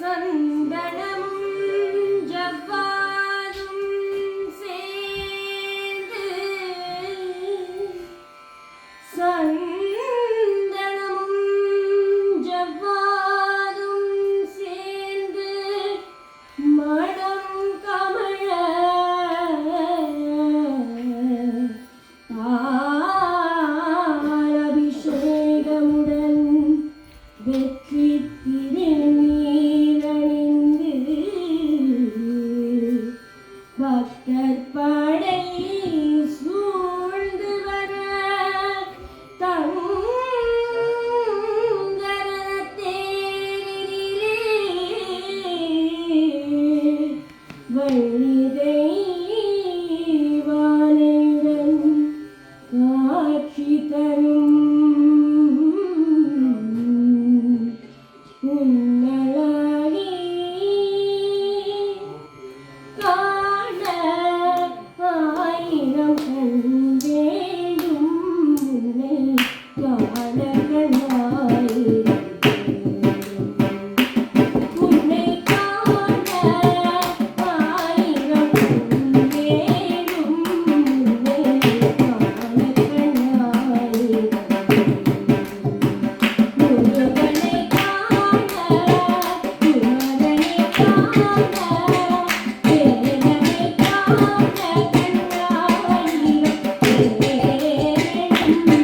சந்தனமும் Thank you.